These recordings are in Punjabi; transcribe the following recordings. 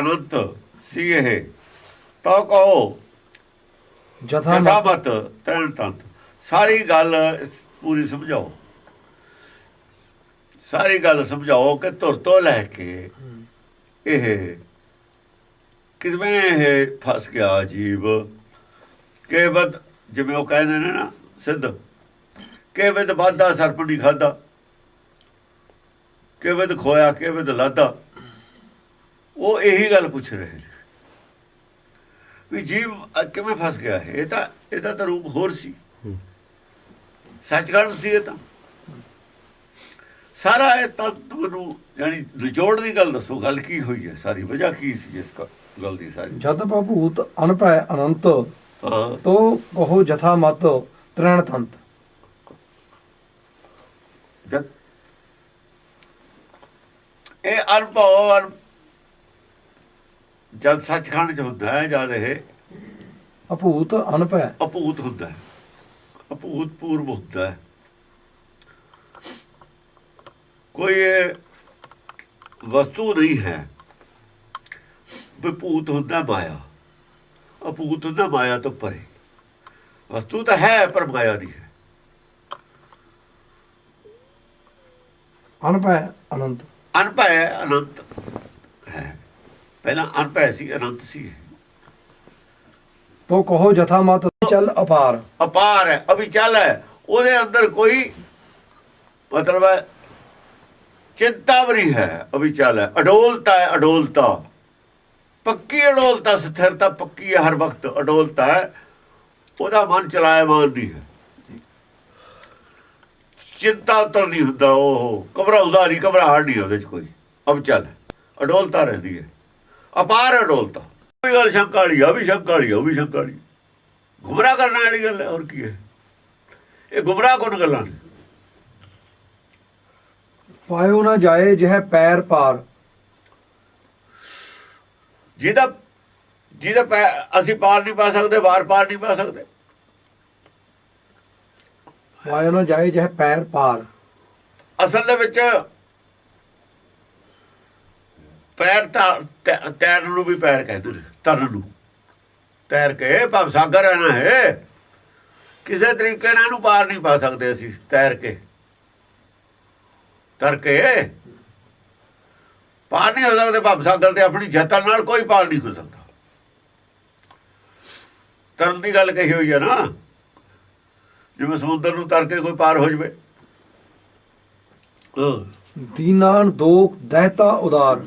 ਅਨੰਤ ਸੀ ਇਹ। ਤਾਂ ਕਹੋ ਜਥਾ ਮਤ। ਜਥਾਬਤ ਤੈਨ ਤੰਤ। ਸਾਰੀ ਗੱਲ ਪੂਰੀ ਸਮਝਾਓ। ਸਾਰੀ ਗੱਲ ਸਮਝਾਓ ਕਿ ਧੁਰ ਤੋਂ ਲੈ ਕੇ ਇਹ ਕਿਵੇਂ ਇਹ ਫਸ ਗਿਆ ਜੀਵ। ਕੇਵਦ ਜਿਵੇਂ ਉਹ ਕਹਿੰਦੇ ਨੇ ਨਾ ਸਿੱਧ। ਕੇਵਦ ਵਾਧਾ ਸਰਪ ਨਹੀਂ ਖਾਦਾ ਕੇਵਦ ਖੋਇਆ ਕੇਵਦ ਲਾਦਾ ਉਹ ਇਹੀ ਗੱਲ ਪੁੱਛ ਰਹੇ ਨੇ ਵੀ ਜੀਵ ਕਿਵੇਂ ਫਸ ਗਿਆ ਹੈ ਇਹ ਤਾਂ ਇਹਦਾ ਤਾਂ ਰੂਪ ਹੋਰ ਸੀ। ਸੱਚਖੰਡ ਸੀ ਇਹ ਤਾਂ। ਸਾਰਾ ਇਹ ਤੱਤ ਨੂੰ ਯਾਨੀ ਨਿਚੋੜ ਦੀ ਗੱਲ ਦੱਸੋ ਗੱਲ ਕੀ ਹੋਈ ਹੈ ਸਾਰੀ? ਵਜ੍ਹਾ ਕੀ ਸੀ ਇਸ ਗੱਲ ਦੀ ਸਾਰੀ? ਜਤ ਭੂਤ ਅਨਭੈ ਅਨੰਤ ਤੋ ਕਹੋ ਜਥਾ ਮਤ ਤ੍ਰਣ ਤੰਤ। ਜਦ ਇਹ ਅਨਭਵ ਅਨ- ਜਦ ਸੱਚਖੰਡ ਚ ਹੁੰਦਾ ਹੈ ਜਦ ਇਹ ਅਭੂਤ ਅਨਭੈ ਅਪੂਤ ਹੁੰਦਾ ਹੈ। ਅਪੂਤ ਪੂਰਬ ਹੁੰਦਾ ਹੈ। ਕੋਈ ਵਸਤੂ ਨਹੀਂ ਹੈ। ਵਿਭੂਤ ਹੁੰਦਾ ਮਾਇਆ। ਅਪੂਤ ਹੁੰਦਾ ਮਾਇਆ ਤੋਂ ਪਰੇ। ਵਸਤੂ ਤਾਂ ਹੈ ਪਰ ਮਾਇਆ ਨਹੀਂ ਹੈ। ਅਨਭੈ ਅਨੰਤ। ਅਨਭੈ ਅਨੰਤ। ਪਹਿਲਾਂ ਅਨਭੈ ਸੀ ਅਨੰਤ ਸੀ। ਤੋ ਕਹੋ ਜਥਾ ਮਤ ਚੱਲ ਅਪਾਰ। ਅਪਾਰ ਹੈ ਅਵਿਚਲ ਹੈ। ਉਹਦੇ ਅੰਦਰ ਕੋਈ ਮਤਲਬ ਹੈ ਚਿੰਤਾ ਵੀ ਹੈ ਅਵਿਚਲ ਹੈ। ਅਡੋਲਤਾ ਹੈ ਅਡੋਲਤਾ। ਪੱਕੀ ਅਡੋਲਤਾ ਸਥਿਰਤਾ ਪੱਕੀ ਹੈ ਹਰ ਵਕਤ ਅਡੋਲਤਾ ਹੈ। ਉਹਦਾ ਮਨ ਚਲਾਇਮਾਨ ਨਹੀਂ ਹੈ। ਚਿੰਤਾ ਤਾਂ ਨਹੀਂ ਹੁੰਦਾ ਉਹ ਘਬਰਾਉਂਦਾ ਨਹੀਂ ਘਬਰਾਹਟ ਨਹੀਂ ਉਹਦੇ ਚ ਕੋਈ। ਅਵਚਲ ਹੈ ਅਡੋਲਤਾ ਰਹਿੰਦੀ ਹੈ। ਅਪਾਰ ਅਡੋਲਤਾ। ਕੋਈ ਗੱਲ ਸ਼ੰਕਾ ਵਾਲੀ ਆ ਵੀ ਸ਼ੰਕਾ ਵਾਲੀ ਉਹ ਵੀ ਸ਼ੰਕਾ ਵਾਲੀ। ਗੁੰਮਰਾਹ ਕਰਨ ਵਾਲੀ ਗੱਲ ਹੈ ਹੋਰ ਕੀ ਹੈ? ਇਹ ਗੁੰਮਰਾਹ ਕੋਣ ਗੱਲਾਂ ਨੇ? ਪਾਇਓ ਨਾ ਜਾਏ ਜਿਹ ਪੈਰ ਪਾਰ ਜਿਹਦਾ ਜਿਹਦਾ ਅਸੀਂ ਪਾਰ ਨਹੀਂ ਪਾ ਸਕਦੇ ਵਾਰ ਪਾਰ ਨਹੀਂ ਪਾ ਸਕਦੇ। ਪਾਇਓ ਨਾ ਜਾਏ ਜਿਹ ਪੈਰ ਪਾਰ ਅਸਲ ਦੇ ਵਿੱਚ ਪੈਰ ਤਾਂ ਤੈਰਨ ਨੂੰ ਵੀ ਪੈਰ ਕਹਿੰਦੇ ਨੇ ਤਰਨ ਨੂੰ। ਤੈਰ ਕੇ ਭਵ ਸਾਗਰ ਰਹਿਣਾ ਹੈ। ਕਿਸੇ ਤਰੀਕੇ ਨਾਲ ਇਹਨੂੰ ਪਾਰ ਨਹੀਂ ਪਾ ਸਕਦੇ ਅਸੀਂ ਤੈਰ ਕੇ। ਤਰ ਕੇ। ਪਾਰ ਨਹੀਂ ਹੋ ਸਕਦੇ ਭਵ ਸਾਗਰ ਤੇ ਆਪਣੀ ਜਤਨ ਨਾਲ ਕੋਈ ਪਾਰ ਨਹੀਂ ਹੋ ਸਕਦਾ। ਤਰਨ ਦੀ ਗੱਲ ਕਹੀ ਹੋਈ ਹੈ ਨਾ ਜਿਵੇਂ ਸਮੁੰਦਰ ਨੂੰ ਤਰ ਕੇ ਕੋਈ ਪਾਰ ਹੋ ਜਵੇ। ਹਾਂ। ਦੀਨਾਨ ਦੋਖ ਦਹਿਤਾ ਉਦਾਰ।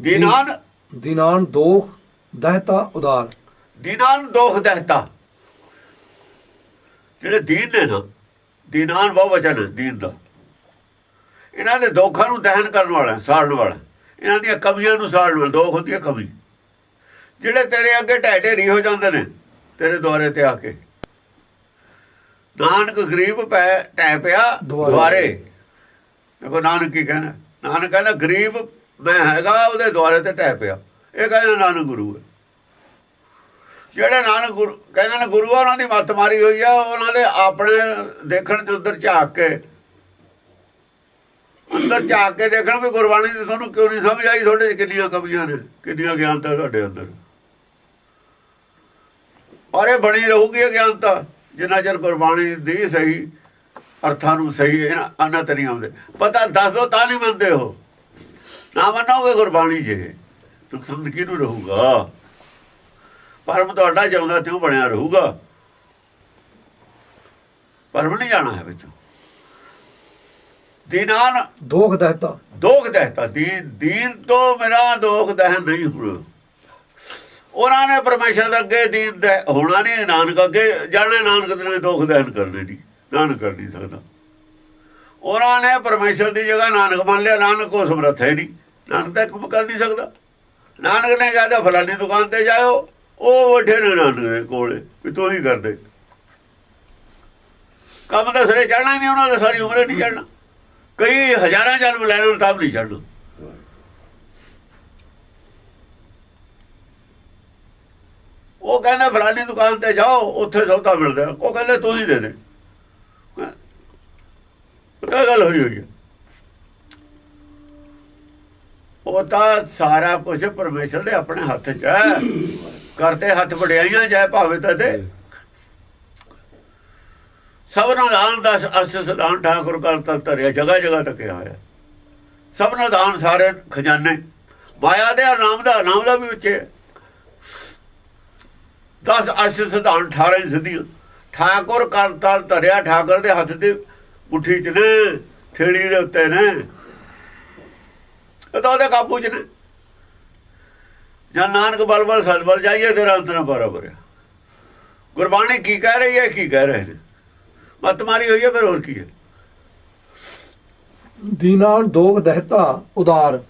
ਦੀਨਾਨ ਦੀਨਾਨ ਦੋਖ ਦਹਿਤਾ ਉਦਾਰ। ਦੀਨਾਨ ਦੋਖ ਦਹਤਾ। ਜਿਹੜੇ ਦੀਨ ਨੇ ਨਾ ਦੀਨਾਨ ਬਹੁ ਵਚਨ ਦੀਨ ਦਾ। ਇਹਨਾਂ ਦੇ ਦੋਖਾਂ ਨੂੰ ਦਹਨ ਕਰਨ ਵਾਲਾ ਸਾੜਨ ਵਾਲਾ ਇਹਨਾਂ ਦੀਆਂ ਕਮੀਆਂ ਨੂੰ ਸਾੜਨ ਵਾਲਾ ਦੋਖ ਹੁੰਦੀ ਹੈ ਕਮੀ। ਜਿਹੜੇ ਤੇਰੇ ਅੱਗੇ ਢਹਿ ਢੇਰੀ ਹੋ ਜਾਂਦੇ ਨੇ ਤੇਰੇ ਦੁਆਰੇ ਤੇ ਆ ਕੇ। ਨਾਨਕ ਗਰੀਬ ਪੈ ਟਹਿ ਪਿਆ। ਦੁਆਰੇ। ਦੇਖੋ ਨਾਨਕ ਕੀ ਕਹਿੰਦਾ ਨਾਨਕ ਕਹਿੰਦਾ ਗਰੀਬ ਮੈਂ ਹੈਗਾ ਉਹਦੇ ਦੁਆਰੇ ਤੇ ਟਹਿ ਪਿਆ। ਇਹ ਕਹਿੰਦਾ ਨਾਨਕ ਗੁਰੂ ਹੈ। ਜਿਹੜੇ ਨਾਨਕ ਗੁਰੂ ਕਹਿੰਦੇ ਨੇ ਗੁਰੂ ਆ, ਉਹਨਾਂ ਦੀ ਮੱਤ ਮਾਰੀ ਹੋਈ ਆ ਉਹਨਾਂ ਦੇ ਆਪਣੇ ਦੇਖਣ ਦੇ ਅੰਦਰ ਝਾਕ ਕੇ। ਅੰਦਰ ਝਾਕ ਕੇ ਦੇਖਣ ਵੀ ਗੁਰਬਾਣੀ ਦੀ ਤੁਹਾਨੂੰ ਕਿਉਂ ਨਹੀਂ ਸਮਝ ਆਈ? ਤੁਹਾਡੇ ਕਿੰਨੀਆਂ ਕਮੀਆਂ ਨੇ ਕਿੰਨੀਆਂ ਗਿਆਨਤਾ ਤੁਹਾਡੇ ਅੰਦਰ। ਔਰ ਇਹ ਬਣੀ ਰਹੂਗੀ ਇਹ ਗਿਆਨਤਾ ਜਿੰਨਾ ਚਿਰ ਗੁਰਬਾਣੀ ਦੀ ਸਹੀ ਅਰਥਾਂ ਨੂੰ ਸਹੀ ਇਹਨਾਂ ਤੇ ਨਹੀਂ ਆਉਂਦੇ। ਪਤਾ ਦੱਸ ਦੋ ਤਾਂ ਨਹੀਂ ਮੰਨਦੇ ਹੋ ਨਾ ਮੰਨੋਗੇ ਗੁਰਬਾਣੀ ਜੇ। ਨੁਕਸਾਨ ਕਿਹਨੂੰ ਰਹੂਗਾ? ਪਰਮ ਤੁਹਾਡਾ ਜਿਉਂਦਾ ਤਿਉ ਬਣਿਆ ਰਹੂਗਾ। ਪਰਮ ਨਹੀਂ ਜਾਣਾ ਹੈ ਵਿੱਚੋਂ। ਦੀਨਾਨ ਦੋਖ ਦਹਿਤਾ। ਦੋਖ ਦਹਿਤਾ। ਦੀਨ ਦੀਨ ਤੋਂ ਮੇਰਾ ਦੋਖ ਦਹਿ ਨਹੀਂ ਹੋਣਾ। ਉਹਨਾਂ ਨੇ ਪਰਮੇਸ਼ਰ ਦੇ ਅੱਗੇ ਦੀਨ ਦੇ ਹੋਣਾ ਨਹੀਂ। ਨਾਨਕ ਅੱਗੇ ਜਾਣਾ ਨਾਨਕ ਦੇ ਦੋਖ ਦਹਿਨ ਕਰਨੇ ਨਹੀਂ। ਨਾਨਕ ਕਰ ਨਹੀਂ ਸਕਦਾ। ਉਹਨਾਂ ਨੇ ਪਰਮੇਸ਼ਰ ਦੀ ਜਗ੍ਹਾ ਨਾਨਕ ਮੰਨ ਲਿਆ। ਨਾਨਕ ਕੋ ਸਮਰੱਥ ਹੈ ਨਹੀਂ। ਨਾਨਕ ਤਾਂ ਕੰਮ ਕਰ ਨਹੀਂ ਸਕਦਾ। ਨਾਨਕ ਨੇ ਕਹਿੰਦਾ ਫਲਾਨੀ ਦੁਕਾਨ ਤੇ ਜਾਇਓ, ਉਹ ਬੈਠੇ ਨੇ ਨਾਨਕ ਦੇ ਕੋਲੇ, ਵੀ ਤੂੰ ਹੀ ਕਰ ਕੰਮ ਦਾ ਸਿਰੇ ਚੜਨਾ ਨਹੀਂ, ਉਹਨਾਂ ਦਾ ਸਾਰੀ ਉਮਰ ਨਹੀਂ ਚੜਨਾ ਕਈ ਹਜ਼ਾਰਾਂ ਜਨਮ ਲੈ ਲੈਣ ਤਾਂ ਨਹੀਂ ਚੜਨਾ ਉਹ ਕਹਿੰਦਾ ਫਲਾਨੀ ਦੁਕਾਨ ਤੇ ਜਾਓ, ਉੱਥੇ ਸੌਦਾ ਮਿਲਦਾ। ਉਹ ਕਹਿੰਦੇ, ਤੂੰ ਹੀ ਦੇ ਦੇ। ਪਤਾ ਗੱਲ ਹੋਈ ਹੋਈ ਹੈ? ਉਹ ਤਾਂ ਸਾਰਾ ਕੁਝ ਪਰਮੇਸ਼ਰ ਦੇ ਆਪਣੇ ਹੱਥ 'ਚ ਹੈ। ਕਰਤੇ ਹੱਥ ਵਡਿਆਈਆਂ ਜਾਏ ਭਾਵੇਂ ਤਦੇ ਸਭਨਾ ਦਾਨ ਦਾ ਅਸ ਸਦਾਨ ਠਾਕੁਰ ਕਰਤਾ ਧਰਿਆ ਜਗਾ ਜਗਾ ਤੱਕਿਆ ਹੋਇਆ। ਸਭਨਾ ਦਾਨ ਸਾਰੇ ਖਜ਼ਾਨੇ। ਮਾਇਆ ਦੇ ਔਰ ਨਾਮ ਦਾ ਨਾਮ ਦਾ ਵੀ ਵਿੱਚ ਹੈ 10 ਅਸ ਸਦਾਨ 18 ਸਿੱਧੀਆਂ ਠਾਕੁਰ ਕਰਤਾ ਧਰਿਆ, ਠਾਕੁਰ ਦੇ ਹੱਥ ਦੇ ਮੁੱਠੀ 'ਚ ਨੇ ਥੇੜੀ ਦੇ ਉੱਤੇ ਨੇ। ਤਾਂ ਉਹਦੇ ਕਾਬੂ 'ਚ ਨੇ। ਜਨ ਨਾਨਕ ਬਲ ਬਲ ਸਤਬਲ ਜਾਈਏ ਤੇਰਾ ਅੰਤ ਨਾ ਬਰਾਬਰ ਹੈ ਗੁਰਬਾਣੀ ਕੀ ਕਹਿ ਰਹੀ ਹੈ ਕੀ ਕਹਿ ਰਹੇ ਨੇ? ਮਤ ਮਾਰੀ ਹੋਈ ਹੈ ਫਿਰ ਹੋਰ ਕੀ ਹੈ? ਦੀਨਾਨ ਦੋਖ ਦਹਿਤਾ ਉਦਾਰ।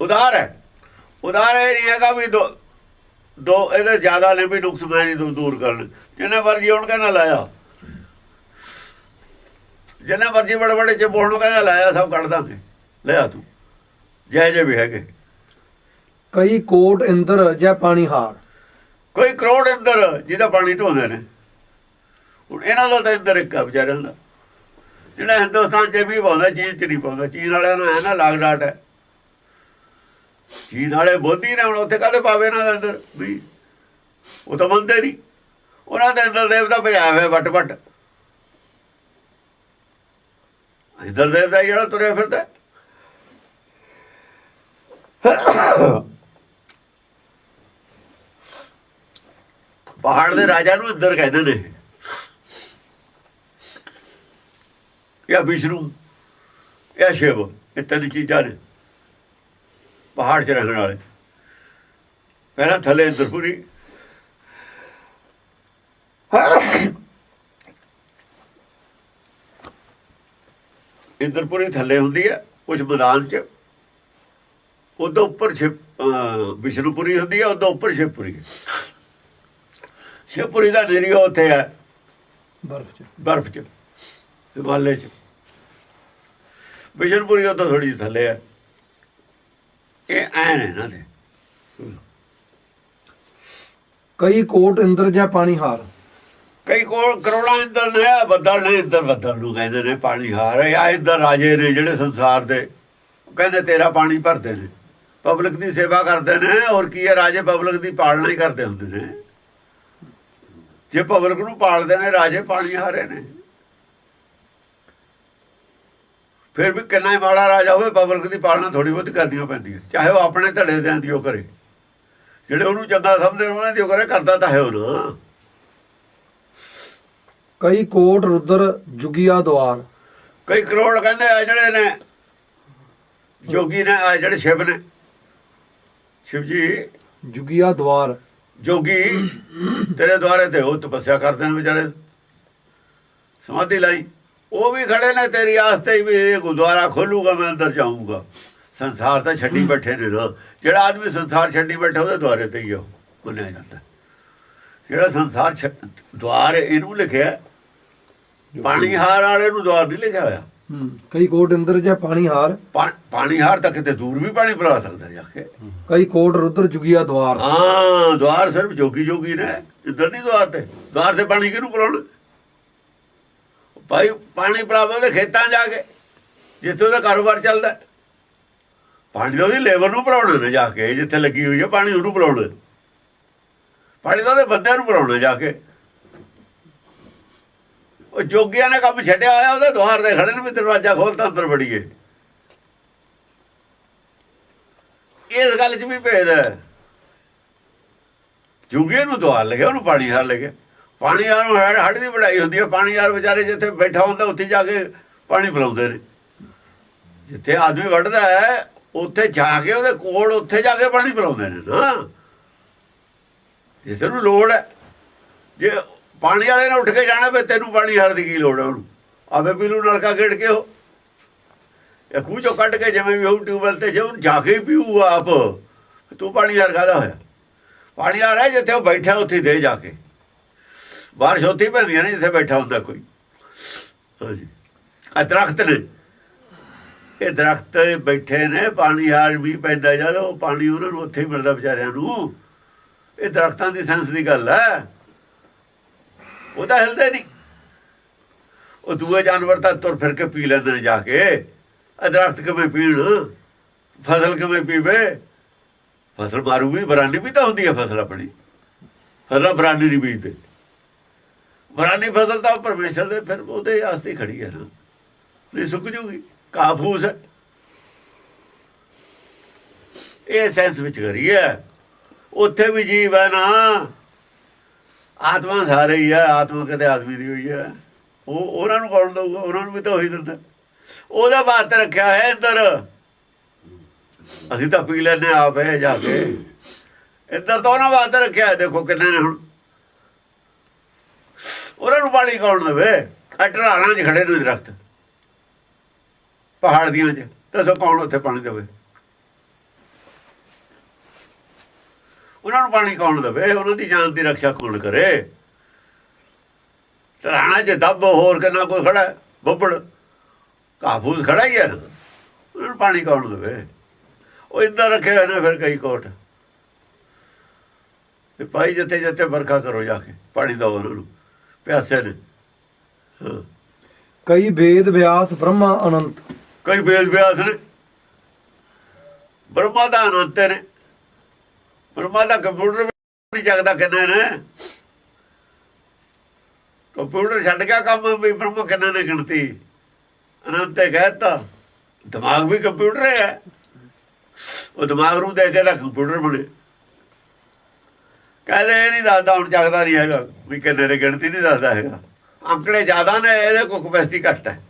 ਉਦਾਰ ਹੈ। ਉਦਾਰ ਇਹ ਨਹੀਂ ਹੈਗਾ ਵੀ ਦੋ ਦੋ ਇਹਦੇ ਜ਼ਿਆਦਾ ਨੇ ਵੀ ਨੁਕਸ ਮੈਂ ਨਹੀਂ ਦੂਰ ਕਰਨ। ਜਿੰਨੇ ਵਰਜੀ ਹੁਣ ਕਹਿੰਦਾ ਲਾਇਆ। ਜਿੰਨੇ ਵਰਜੀ ਬੜੇ ਬੜੇ ਚ ਬੋਹਣੋਂ ਕਹਿੰਦਾ ਲਾਇਆ ਸਭ ਕੱਢ ਦਾਂਗੇ। ਲਿਆ ਤੂੰ। ਜੈ ਜੈ ਵੀ ਹੈਗੇ। ਕਈ ਕੋਟ ਇੰਦਰ ਜੈ ਪਾਣੀ ਹਾਰ। ਕੋਈ ਕਰੋੜ ਅੰਦਰ ਜਿਹਦਾ ਪਾਣੀ ਢੋਂਦੇ ਨੇ। ਹੁਣ ਇਹਨਾਂ ਦਾ ਤਾਂ ਇੰਦਰ ਇੱਕ ਆ ਵਿਚਾਰਿਆਂ ਦਾ। ਜਿਹੜਾ ਹਿੰਦੁਸਤਾਨ 'ਚ ਵੀ ਪਾਉਂਦਾ ਚੀਨ 'ਚ ਨਹੀਂ ਪਾਉਂਦਾ। ਚੀਨ ਵਾਲਿਆਂ ਨੂੰ ਹੈ ਨਾ ਲਾਗ ਡਾਟ ਹੈ। ਚੀਨ ਵਾਲੇ ਬੋਧੀ ਨੇ ਹੁਣ ਉੱਥੇ ਕਾਹਦੇ ਪਾਵੇ ਇਹਨਾਂ ਦੇ ਅੰਦਰ ਵੀ ਉਹ ਤਾਂ ਮੰਨਦੇ ਨਹੀਂ। ਉਹਨਾਂ ਦੇ ਅੰਦਰ ਦੇਵਤਾ ਭਜਾਇਆ ਹੋਇਆ ਵੱਟ ਵੱਟ ਇੰਦਰ ਦੇਵਤਾ ਹੀ ਜਿਹੜਾ ਤੁਰਿਆ ਫਿਰਦਾ। ਪਹਾੜ ਦੇ ਰਾਜਾ ਨੂੰ ਇੰਦਰ ਕਹਿੰਦੇ ਨੇ। ਜਾਂ ਵਿਸ਼ਨੂੰ, ਇਹ ਸ਼ਿਵ, ਇਹ ਤਿੰਨ ਚੀਜ਼ਾਂ ਨੇ ਪਹਾੜ 'ਚ ਰਹਿਣ ਵਾਲੇ। ਪਹਿਲਾਂ ਥੱਲੇ ਇੰਦਰਪੁਰੀ ਇੰਦਰਪੁਰੀ ਥੱਲੇ ਹੁੰਦੀ ਹੈ ਕੁਝ ਮੈਦਾਨ 'ਚ। ਉਹਦੇ ਉੱਪਰ ਵਿਸ਼ਨੂਪੁਰੀ ਹੁੰਦੀ ਹੈ ਉਹਦੇ ਉੱਪਰ ਸ਼ਿਵਪੁਰੀ। ਸ਼ਿਵਪੁਰੀ ਦਾ ਨੇਰੀਓ ਉੱਥੇ ਹੈ। ਬਰਫ ਚ। ਬਰਫ਼ 'ਚ ਹਿਮਾਲੇ 'ਚ। ਵਿਸ਼ਨਪੁਰੀ ਉਹ ਤਾਂ ਥੋੜੀ ਜਿਹੀ ਥੱਲੇ ਹੈ। ਇਹ ਐਨ ਹੈ ਨਾ ਦੇ। ਕਈ ਕੋਟ ਇੰਦਰ ਜੈ ਪਾਣੀ ਹਾਰ। ਕਈ ਕੋਲ ਕਰੋੜਾਂ ਇੰਦਰ ਨੇ ਬੱਦਲ ਨੇ ਇੰਦਰ ਬੱਦਲ ਨੂੰ ਕਹਿੰਦੇ ਨੇ ਪਾਣੀ ਹਾਰ। ਆ ਇੰਦਰ ਰਾਜੇ ਨੇ ਜਿਹੜੇ ਸੰਸਾਰ ਦੇ ਕਹਿੰਦੇ ਤੇਰਾ ਪਾਣੀ ਭਰਦੇ ਨੇ। ਪਬਲਿਕ ਦੀ ਸੇਵਾ ਕਰਦੇ ਨੇ ਔਰ ਕੀ ਹੈ ਰਾਜੇ ਪਬਲਿਕ ਦੀ ਪਾਲਣਾ ਹੀ ਕਰਦੇ ਹੁੰਦੇ ਨੇ। ਜੇ ਪਬਲਿਕ ਨੂੰ ਪਾਲਦੇ ਨੇ ਰਾਜੇ ਪਾਣੀ ਹਾਰੇ ਨੇ। ਫਿਰ ਵੀ ਕਿੰਨਾ ਹੀ ਮਾੜਾ ਰਾਜਾ ਹੋਵੇ ਪਬਲਿਕ ਦੀ ਪਾਲਣਾ ਥੋੜੀ ਬਹੁਤ ਕਰਨੀ ਪੈਂਦੀ ਹੈ। ਚਾਹੇ ਉਹ ਆਪਣੇ ਧੜੇ ਦੇ ਦੀ ਉਹ ਕਰੇ। ਜਿਹੜੇ ਉਹਨੂੰ ਚੰਗਾ ਸਮਝਦੇ ਉਹਨਾਂ ਦੀ ਉਹ ਕਰੇ ਕਰਦਾ ਤਾਂ ਹੈ ਉਹ ਨਾ। ਕਈ ਕੋਟ ਰੁਦਰ ਜੁਗੀਆ ਦਵਾਰ। ਕਈ ਕਰੋੜ ਕਹਿੰਦੇ ਆ ਜਿਹੜੇ ਨੇ ਜੋਗੀ ਨੇ ਆ ਜਿਹੜੇ ਸ਼ਿਵ ਨੇ। ਸ਼ਿਵ ਜੀ। ਜੁਗੀਆ ਦਵਾਰ। ਜੋਗੀ ਤੇਰੇ ਦੁਆਰੇ ਤੇ ਉਹ ਤਪੱਸਿਆ ਕਰਦੇ ਨੇ ਵਿਚਾਰੇ। ਸਮਾਧੀ ਲਾਈ। ਉਹ ਵੀ ਖੜੇ ਨੇ ਤੇਰੀ ਆਸਤੇ ਹੀ ਵੀ ਇਹ ਗੁਰਦੁਆਰਾ ਖੋਲੂਗਾ ਮੈਂ ਅੰਦਰ ਜਾਊਂਗਾ। ਸੰਸਾਰ ਤਾਂ ਛੱਡੀ ਬੈਠੇ ਨੇ ਨਾ ਜਿਹੜਾ ਆਦਮੀ ਸੰਸਾਰ ਛੱਡੀ ਬੈਠਾ ਉਹਦੇ ਦੁਆਰੇ ਤੇ ਹੀ ਆ ਮੰਨਿਆ ਜਾਂਦਾ। ਜਿਹੜਾ ਸੰਸਾਰ ਛੱਡ- ਦੁਆਰ ਇਹਨੂੰ ਲਿਖਿਆ ਪਾਣੀ ਹਾਰ ਵਾਲੇ ਨੂੰ ਦੁਆਰ ਨਹੀਂ ਲਿਖਿਆ ਹੋਇਆ। ਹੂੰ। ਕਈ ਕੋਟ ਇੰਦਰ ਜੈ ਪਾਣੀ ਹਾਰ। ਪਾਣੀ ਹਾਰ ਤੇ ਦੂਰ ਵੀ ਪਾਣੀ ਪਿਲਾ ਸਕਦਾ ਜਾ ਕੇ ਕਈ ਕੋਟ ਰੁਦਰ ਜੁਗੀਆ ਦਵਾਰ ਹਾਂ ਦਵਾਰ ਸਿਰਫ ਜੋਗੀ ਜੋਗੀ ਨੇ ਇੱਧਰ ਨਹੀਂ ਦਵਾਰ ਤੇ। ਦਵਾਰ ਤੇ ਪਾਣੀ ਕਿਹਨੂੰ ਪਿਲਾਉਣਾ? ਭਾਈ ਪਾਣੀ ਪਿਲਾਵੇ ਉਹਦੇ ਖੇਤਾਂ ਜਾ ਕੇ ਜਿੱਥੇ ਉਹਦਾ ਕਾਰੋਬਾਰ ਚੱਲਦਾ। ਪਾਣੀ ਉਹਦੀ ਲੇਬਰ ਨੂੰ ਪਿਲਾਉਣਾ ਨੇ ਜਾ ਕੇ ਜਿੱਥੇ ਲੱਗੀ ਹੋਈ ਹੈ ਪਾਣੀ ਉਹਨੂੰ ਪਿਲਾਉਣਾ। ਪਾਣੀ ਤਾਂ ਉਹਦੇ ਬੰਦਿਆਂ ਨੂੰ ਪਿਲਾਉਣਾ ਜਾ ਕੇ। ਉਹ ਜੋਗੀਆਂ ਨੇ ਕੰਮ ਛੱਡਿਆ ਹੋਇਆ, ਉਹਦੇ ਦੁਆਰ ਦੇ ਖੜੇ ਨੇ ਵੀ ਦਰਵਾਜ਼ਾ ਖੋਲ ਤਾਂ ਅੰਦਰ ਵੜੀਏ ਇਸ ਗੱਲ 'ਚ ਵੀ ਭੇਦ ਹੈ। ਜੁਗੇ ਨੂੰ ਦਵਾਰ ਲੱਗਿਆ ਉਹਨੂੰ ਪਾਣੀ ਹਾਰ ਲੱਗਿਆ ਪਾਣੀ ਹਾਰ ਨੂੰ ਹੜ ਦੀ ਬੜਾਈ ਹੁੰਦੀ ਹੈ, ਪਾਣੀ ਹਾਰ ਵਿਚਾਰੇ ਜਿੱਥੇ ਬੈਠਾ ਹੁੰਦਾ, ਉੱਥੇ ਜਾ ਕੇ ਪਾਣੀ ਪਿਲਾਉਂਦੇ ਨੇ। ਜਿੱਥੇ ਆਦਮੀ ਵੱਢਦਾ ਹੈ, ਉੱਥੇ ਜਾ ਕੇ ਉਹਦੇ ਕੋਲ ਉੱਥੇ ਜਾ ਕੇ ਪਾਣੀ ਪਿਲਾਉਂਦੇ ਨੇ ਨਾ। ਜਿਸ ਨੂੰ ਲੋੜ ਹੈ। ਜੇ ਪਾਣੀ ਵਾਲੇ ਨੇ ਉੱਠ ਕੇ ਜਾਣਾ ਵੀ ਤੈਨੂੰ ਪਾਣੀ ਹਾਰ ਦੀ ਕੀ ਲੋੜ ਹੈ ਉਹਨੂੰ? ਆਵੇ ਪੀਲੂ ਨਲਕਾ ਗੇੜ ਕੇ ਉਹ। ਇਹ ਖੂਹ ਚੋਂ ਕੱਢ ਕੇ ਜਿਵੇਂ ਵੀ ਉਹ ਟਿਊਬਵੈਲ ਤੇ ਜੇ ਉਹ ਜਾ ਕੇ ਪੀਊ ਆਪ ਤੂੰ ਪਾਣੀ ਹਾਰ ਖਾਦਾ ਹੋਇਆ? ਪਾਣੀ ਹਾਰ ਰਿਹਾ ਜਿੱਥੇ ਉਹ ਬੈਠਾ ਉੱਥੇ ਦੇ ਜਾ ਕੇ। ਬਾਰਿਸ਼ ਉੱਥੇ ਪੈਂਦੀਆਂ ਨੇ ਜਿੱਥੇ ਬੈਠਾ ਹੁੰਦਾ ਕੋਈ। ਹਾਂਜੀ ਆ ਦਰਖਤ ਨੇ। ਇਹ ਦਰਖਤ ਬੈਠੇ ਨੇ, ਪਾਣੀ ਹਾਰ ਵੀ ਪੈਂਦਾ ਜਦੋਂ ਪਾਣੀ ਉਹਨਾਂ ਨੂੰ ਉੱਥੇ ਹੀ ਮਿਲਦਾ ਵਿਚਾਰਿਆਂ ਨੂੰ। ਇਹ ਦਰਖਤਾਂ ਦੀ ਸੈਂਸ ਦੀ ਗੱਲ ਹੈ। ਉਹ ਤਾਂ ਹਿਲਦੇ ਨਹੀਂ। ਉਹ ਦੂਏ ਜਾਨਵਰ ਤਾਂ ਤੁਰ ਫਿਰ ਕੇ ਪੀ ਲੈਂਦੇ ਨੇ ਜਾ ਕੇ। ਇਹ ਕਿਵੇਂ ਪੀਣ? ਫਸਲ ਕਿਵੇਂ ਪੀਵੇ? ਫਸਲ ਮਾਰੂ ਵੀ ਬਰਾਨੀ ਵੀ ਤਾਂ ਹੁੰਦੀ ਹੈ ਫਸਲ ਆਪਣੀ। ਫਸਲ ਬਰਾਨੀ ਨਹੀਂ ਬੀਜਦੇ। ਬਰਾਨੀ ਫਸਲ ਤਾਂ ਪਰਮੇਸ਼ਰ ਦੇ ਫਿਰ ਉਹਦੇ ਵਾਸਤੇ ਖੜੀ ਹੈ ਨਾ। ਨਹੀਂ ਸੁੱਕ ਜੂਗੀ, ਕਾਫੂਸ ਹੈ। ਇਹ ਸੈਂਸ ਵਿੱਚ ਕਰੀ ਹੈ ਉੱਥੇ ਵੀ ਜੀਵ ਹੈ ਨਾ। ਆਤਮਾ ਸਾਰੇ ਹੀ ਹੈ ਆਤਮਾ ਕਦੇ ਆਦਮੀ ਦੀ ਹੋਈ ਹੈ ਉਹ ਉਹਨਾਂ ਨੂੰ ਕੌਣ ਦਊਗਾ? ਉਹਨਾਂ ਨੂੰ ਵੀ ਤਾਂ ਉਹੀ ਦਿੰਦਾ। ਉਹਦਾ ਬਾਤ ਰੱਖਿਆ ਹੈ ਅੰਦਰ ਅਸੀਂ ਤਾਂ ਪੀ ਲੈਨੇ ਆਪ ਹੈ ਜਾ ਕੇ। ਇੱਧਰ ਤਾਂ ਉਹਨਾਂ ਬਾਤ ਰੱਖਿਆ ਹੈ। ਦੇਖੋ ਕਿੰਨੇ ਨੇ ਹੁਣ। ਉਹਨਾਂ ਨੂੰ ਪਾਣੀ ਕੌਣ ਦੇਵੇ? ਅਟਰਾਣਾ 'ਚ ਖੜੇ ਨੇ ਦਰਖਤ। ਪਹਾੜ ਦੀਆਂ 'ਚ। ਦੱਸੋ ਕੌਣ ਉੱਥੇ ਪਾਣੀ ਦੇਵੇ? ਉਹਨਾਂ ਨੂੰ ਪਾਣੀ ਕੌਣ ਦੇਵੇ? ਉਹਨਾਂ ਦੀ ਜਾਨ ਦੀ ਰੱਖਿਆ ਕੌਣ ਕਰੇ? ਟਰਾਣਾ 'ਚ ਦੱਬ ਹੋਰ ਕਿੰਨਾ ਕੋਈ ਖੜਾ? ਬੱਬੜ। ਕਾਬੂਸ ਖੜਾ ਹੀ ਹੈ ਨਾ। ਉਹਨਾਂ ਨੂੰ ਪਾਣੀ ਕੌਣ ਦੇਵੇ? ਉਹ ਇੱਦਾਂ ਰੱਖੇ ਹੋਏ ਨੇ ਫਿਰ ਕਈ ਕੋਟ। ਤੇ ਭਾਈ ਜਿੱਥੇ ਜਿੱਥੇ ਵਰਖਾ ਕਰੋ ਜਾ ਕੇ ਪਾਣੀ ਦਿਓ ਉਹਨਾਂ ਨੂੰ। ਪਿਆਸੇ ਨੇ। ਕਈ ਵੇਦ ਵਿਆਸ ਬ੍ਰਹਮਾ ਅਨੰਤ। ਕਈ ਬੇਲ ਵਿਆਸ ਨੇ। ਬ੍ਰਹਮਾ ਦਾ ਅਨੰਤ ਨੇ। ਬ੍ਰਹਮਾ ਦਾ ਕੰਪਿਊਟਰ ਵੀ ਜਗਦਾ ਕਿੰਨੇ ਨੇ। ਕੰਪਿਊਟਰ ਛੱਡ ਗਿਆ ਕੰਮ ਵੀ ਬ੍ਰਹਮਾ ਕਿੰਨੇ ਨੇ ਗਿਣਤੀ। ਅਨੰਤ ਹੈ ਕਹਿਤਾ, ਦਿਮਾਗ ਵੀ ਕੰਪਿਊਟਰ ਹੈ। ਉਹ ਦਿਮਾਗ ਨੂੰ ਦੇਖ ਕੇ ਤਾਂ ਕੰਪਿਊਟਰ ਬਣੇ। ਕਹਿੰਦੇ ਇਹ ਨਹੀਂ ਦੱਸਦਾ, ਹੁਣ ਜਗਦਾ ਨਹੀਂ ਹੈਗਾ, ਵੀ ਕਿੰਨੇ ਨੇ ਗਿਣਤੀ ਨਹੀਂ ਦੱਸਦਾ ਹੈਗਾ। ਅੰਕੜੇ ਜ਼ਿਆਦਾ ਨੇ, ਇਹਦੇ ਕੋਲ ਕਪੈਸਿਟੀ ਘੱਟ ਹੈ।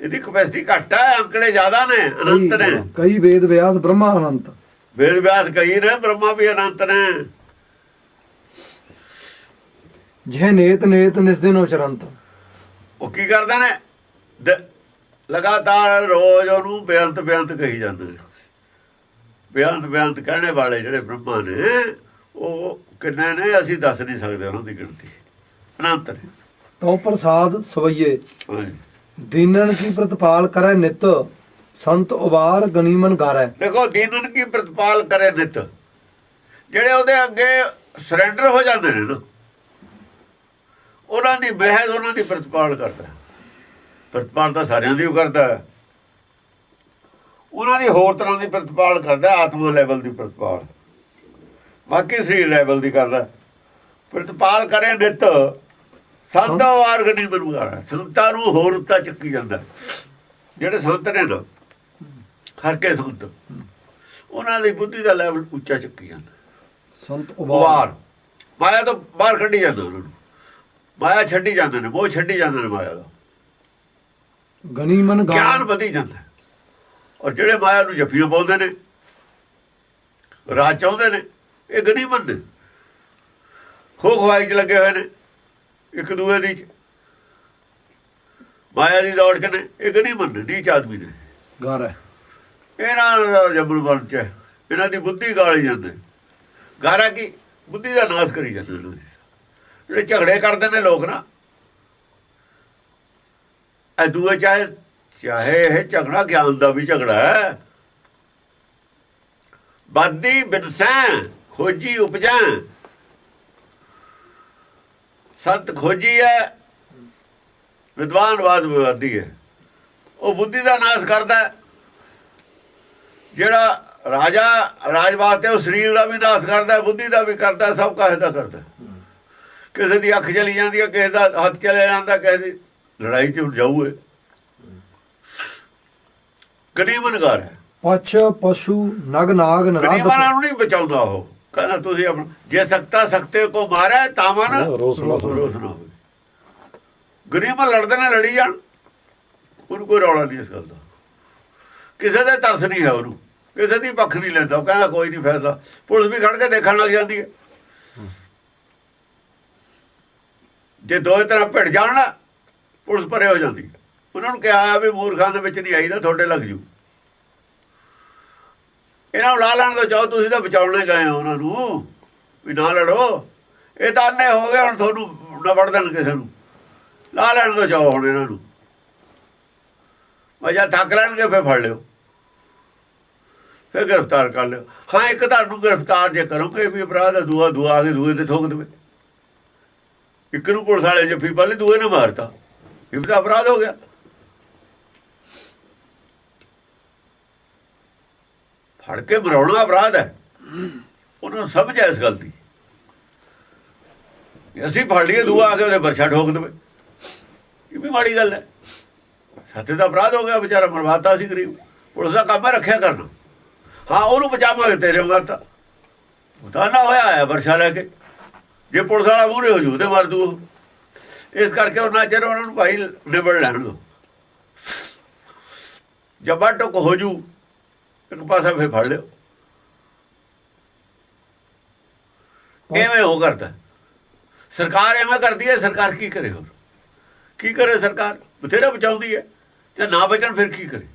ਇਹਦੀ ਕਪੈਸਿਟੀ ਘੱਟ ਹੈ, ਅੰਕੜੇ ਜ਼ਿਆਦਾ ਨੇ, ਅਨੰਤ ਨੇ। ਕਈ- ਕਈ ਵੇਦ ਵਿਆਸ ਬ੍ਰਹਮਾ ਅਨੰਤ ਵੇਦ ਵਿਆਸ ਕਈ ਨੇ ਬ੍ਰਹਮਾ ਵੀ ਅਨੰਤ ਨੇ। ਜਿਹ ਨੇਤ ਨੇਤ ਨਿਸਦਿਨ ਉਚਰੰਤ ਉਹ ਕੀ ਕਰਦੇ ਨੇ? ਲਗਾਤਾਰ ਰੋਜ਼ ਉਹਨੂੰ ਬੇਅੰਤ ਬੇਅੰਤ ਕਹੀ ਜਾਂਦੇ ਨੇ। ਬੇਅੰਤ ਬੇਅੰਤ ਕਹਿਣੇ ਵਾਲੇ ਜਿਹੜੇ ਬ੍ਰਹਮਾ ਨੇ ਉਹ ਕਿੰਨੇ ਨੇ? ਅਸੀਂ ਦੱਸ ਨਹੀਂ ਸਕਦੇ ਉਹਨਾਂ ਦੀ ਗਿਣਤੀ। ਅਨੰਤ ਨੇ। ਤਉ ਪ੍ਰਸਾਦ ਸਵਈਏ। ਦੀਨਨ ਕੀ ਪ੍ਰਤਪਾਲ ਕਰੈ ਨਿਤ। ਸੰਤ ਉਬਾਰ ਗਨੀਮਨ ਗਾਰੈ ਦੇਖੋ ਦੀਨਨ ਕੀ ਪ੍ਰਤਪਾਲ ਕਰੇ ਨਿਤ ਜਿਹੜੇ ਉਹਦੇ ਅੱਗੇ ਸਰੈਂਡਰ ਹੋ ਜਾਂਦੇ ਨੇ ਨਾ ਉਹਨਾਂ ਦੀ ਮਹਿਜ਼ ਉਹਨਾਂ ਦੀ ਪ੍ਰਤਪਾਲ ਕਰਦਾ। ਪ੍ਰਤਪਾਲ ਤਾਂ ਸਾਰਿਆਂ ਦੀ ਉਹ ਕਰਦਾ। ਉਹਨਾਂ ਦੀ ਹੋਰ ਤਰ੍ਹਾਂ ਦੀ ਪ੍ਰਤਪਾਲ ਕਰਦਾ ਆਤਮਾ ਲੈਵਲ ਦੀ ਪ੍ਰਤਪਾਲ ਬਾਕੀ ਸਰੀਰ ਲੈਵਲ ਦੀ ਕਰਦਾ। ਪ੍ਰਤਪਾਲ ਕਰੇ ਨਿਤ ਸੰਤਾ ਵਾਰ ਗਨੀ ਬਨਵਾਰਾ ਸੰਤਾਂ ਨੂੰ ਹੋਰ ਉੱਤਾ ਚੱਕੀ ਜਾਂਦਾ। ਜਿਹੜੇ ਸੰਤ ਨੇ ਨਾ ਹਰ ਕੇ ਸੰਤ। ਉਹਨਾਂ ਦੀ ਬੁੱਧੀ ਦਾ ਲੈਵਲ ਉੱਚਾ ਚੱਕੀ ਜਾਂਦਾ। ਸੰਤ ਉਬਾਰ ਮਾਇਆ ਤੋਂ ਬਾਹਰ ਕੱਢੀ ਜਾਂਦਾ ਉਹਨਾਂ ਨੂੰ। ਮਾਇਆ ਛੱਡੀ ਜਾਂਦੇ ਨੇ ਮੋਹ ਛੱਡੀ ਜਾਂਦੇ ਨੇ ਮਾਇਆ ਦਾ ਗਨੀਮਨ ਗਿਆਨ ਵਧੀ ਜਾਂਦਾ। ਔਰ ਜਿਹੜੇ ਮਾਇਆ ਨੂੰ ਜੱਫੀਆਂ ਪਾਉਂਦੇ ਨੇ ਰਾਜ ਚਾਹੁੰਦੇ ਨੇ ਇਹ ਗਨੀਮਤ ਨੇ। ਖੋ ਖਵਾਈ ਚ ਲੱਗੇ ਹੋਏ ਨੇ ਇੱਕ ਦੂਏ ਦੀ। ਮਾਇਆ ਦੀ ਦੌੜ ਕੇ ਨੇ ਇਹ ਗਨੀਮਤ ਨੇ ਨੀਚ ਆਦਮੀ ਨੇ। ਗਾਰੈ। ਇਹਨਾਂ ਦਾ ਜੰਮਣ ਵਰਚ ਹੈ। ਇਹਨਾਂ ਦੀ ਬੁੱਧੀ ਗਾਲੀ ਜਾਂਦੇ। ਗਾਰਾ ਕੀ? ਬੁੱਧੀ ਦਾ ਨਾਸ਼ ਕਰੀ ਜਾਂਦੇ ਇਹਨਾਂ ਦੀ। ਜਿਹੜੇ ਝਗੜੇ ਕਰਦੇ ਨੇ ਲੋਕ ਨਾ। ਇਹ ਦੂਏ ਚਾਹੇ ਚਾਹੇ ਇਹ ਝਗੜਾ ਗਿਆਨ ਦਾ ਵੀ ਝਗੜਾ ਹੈ। ਬਾਦੀ ਬਿਨਸੈ ਖੋਜੀ ਉਪਜੈ। ਸੰਤ ਖੋਜੀ ਹੈ। ਵਿਦਵਾਨ ਬਾਦ ਵਿਵਾਦੀ ਹੈ। ਉਹ ਬੁੱਧੀ ਦਾ ਨਾਸ਼ ਕਰਦਾ ਹੈ। ਜਿਹੜਾ ਰਾਜਾ ਰਾਜ ਵਾਸਤੇ ਉਹ ਸਰੀਰ ਦਾ ਵੀ ਨਾਸ਼ ਕਰਦਾ ਹੈ, ਬੁੱਧੀ ਦਾ ਵੀ ਕਰਦਾ ਹੈ, ਸਭ ਕਾਹੇ ਦਾ ਕਰਦਾ। ਕਿਸੇ ਦੀ ਅੱਖ ਚਲੀ ਜਾਂਦੀ ਹੈ ਕਿਸੇ ਦਾ ਹੱਥ ਚਲੇ ਜਾਂਦਾ ਕਿਸੇ ਦੀ ਲੜਾਈ ਚ ਜਾਊਏ। ਗਨੀਮਨਗਰ ਪਛ ਪਸ਼ੂ ਨਗ ਨਾਗ ਗਨੀਮਨਾਂ ਨਰਾਧ ਨੂੰ ਨਹੀਂ ਬਚਾਉਂਦਾ ਉਹ। ਕਹਿੰਦਾ ਤੁਸੀਂ ਆਪਣਾ ਜੇ ਸਕਤਾ ਸਕਤੇ ਕੋ ਮਾਰੇ ਤਾਂ ਮਨ ਰੋਸ ਨਾ ਹੋਵੇ। ਰੋਸ ਨਾ ਹੋਵੇ। ਗਰੀਬਾਂ ਲੜਦੇ ਨੇ ਲੜੀ ਜਾਣ। ਉਹਨੂੰ ਕੋਈ ਰੌਲਾ ਨਹੀਂ ਇਸ ਗੱਲ ਦਾ। ਕਿਸੇ ਦੇ ਤਰਸ ਨਹੀਂ ਹੈ ਉਹਨੂੰ। ਕਿਸੇ ਦੀ ਪੱਖ ਨਹੀਂ ਲੈਂਦਾ, ਉਹ ਕਹਿੰਦਾ ਕੋਈ ਨਹੀਂ ਫੈਸਲਾ। ਪੁਲਿਸ ਵੀ ਖੜ ਕੇ ਦੇਖਣ ਲੱਗ ਜਾਂਦੀ ਹੈ। ਜੇ ਦੋਏ ਤਰ੍ਹਾਂ ਭਿੜ ਜਾਣ ਨਾ ਪੁਲਿਸ ਪਰੇ ਹੋ ਜਾਂਦੀ ਉਹਨਾਂ ਨੂੰ ਕਿਹਾ ਆ ਵੀ ਮੂਰਖਾਂ ਦੇ ਵਿੱਚ ਨਹੀਂ ਆਈਦਾ ਤੁਹਾਡੇ ਲੱਗ ਜੂ। ਇਹਨਾਂ ਨੂੰ ਲਾ ਲੈਣ ਤੋਂ ਚਾਹੋ ਤੁਸੀਂ ਤਾਂ ਬਚਾਉਣੇ ਗਏ ਹੋ ਉਹਨਾਂ ਨੂੰ। ਵੀ ਨਾ ਲੜੋ। ਇਹ ਤਾਂ ਅੰਨੇ ਹੋ ਗਏ, ਹੁਣ ਤੁਹਾਨੂੰ ਨਾ ਵੜ ਦੇਣ ਕਿਸੇ ਨੂੰ। ਲਾ ਲੈਣ ਤੋਂ ਚਾਹੋ ਹੁਣ ਇਹਨਾਂ ਨੂੰ। ਮਜਾ ਥੱਕ ਲੈਣਗੇ, ਫੇਰ ਫੜ ਲਿਓ। ਫੇਰ ਗ੍ਰਿਫਤਾਰ ਕਰ ਲਿਓ। ਹਾਂ, ਇੱਕ ਤੁਹਾਨੂੰ ਗ੍ਰਿਫਤਾਰ ਜੇ ਕਰੋਗੇ, ਵੀ ਅਪਰਾਧ ਦੂਆ ਦੂਆ ਆ ਕੇ ਦੂਏ ਤੇ ਠੋਕ ਦੇਵੇ। ਇੱਕ ਨੂੰ ਪੁਲਿਸ ਵਾਲੇ ਜੱਫੀ ਪਾ ਲਈ, ਦੂਏ ਨੇ ਮਾਰਤਾ। ਇਹ ਵੀ ਤਾਂ ਅਪਰਾਧ ਹੋ ਗਿਆ। ਫੜ ਕੇ ਮਰਾਉਣਾ ਅਪਰਾਧ ਹੈ। ਉਹਨਾਂ ਨੂੰ ਸਮਝ ਹੈ ਇਸ ਗੱਲ ਦੀ। ਅਸੀਂ ਫੜ ਲਈਏ, ਦੂਆ ਆ ਕੇ ਉਹਦੇ ਵਰਸ਼ਾ ਠੋਕ ਦੇਵੇ। ਇਹ ਵੀ ਮਾੜੀ ਗੱਲ ਹੈ। ਸੱਤੇ ਦਾ ਅਪਰਾਧ ਹੋ ਗਿਆ, ਵਿਚਾਰਾ ਮਰਵਾਤਾ ਸੀ ਗਰੀਬ। ਪੁਲਿਸ ਦਾ ਕੰਮ ਹੈ ਰੱਖਿਆ ਕਰਨਾ। ਹਾਂ, ਉਹਨੂੰ ਬਚਾਵਾਂਗੇ ਤੇਰੇ ਮਰਤਾ ਉਹਦਾ ਨਾ ਹੋਇਆ ਹੈ ਵਰਸ਼ਾ ਲੈ ਕੇ। ਜੇ ਪੁਲਿਸ ਵਾਲਾ ਮੂਹਰੇ ਹੋ ਜੂ ਤੇ ਮਰ ਦੂ ਇਸ ਕਰਕੇ ਉਹਨਾਂ ਚਿਰ ਉਹਨਾਂ ਨੂੰ ਭਾਈ ਨਿਬੜ ਲੈਣ ਦੋ। ਜਬਾ ਟੁਕ ਹੋ ਜੂ, ਇੱਕ ਪਾਸਾ ਫੇਰ ਫੜ ਲਿਓ। ਐਵੇਂ ਹੋ ਕਰਦਾ। ਸਰਕਾਰ ਐਵੇਂ ਕਰਦੀ ਹੈ, ਸਰਕਾਰ ਕੀ ਕਰੇ ਹੋਰ? ਕੀ ਕਰੇ ਸਰਕਾਰ? ਬਥੇਰਾ ਬਚਾਉਂਦੀ ਹੈ। ਤੇ ਨਾ ਬਚਣ, ਫਿਰ ਕੀ ਕਰੇ?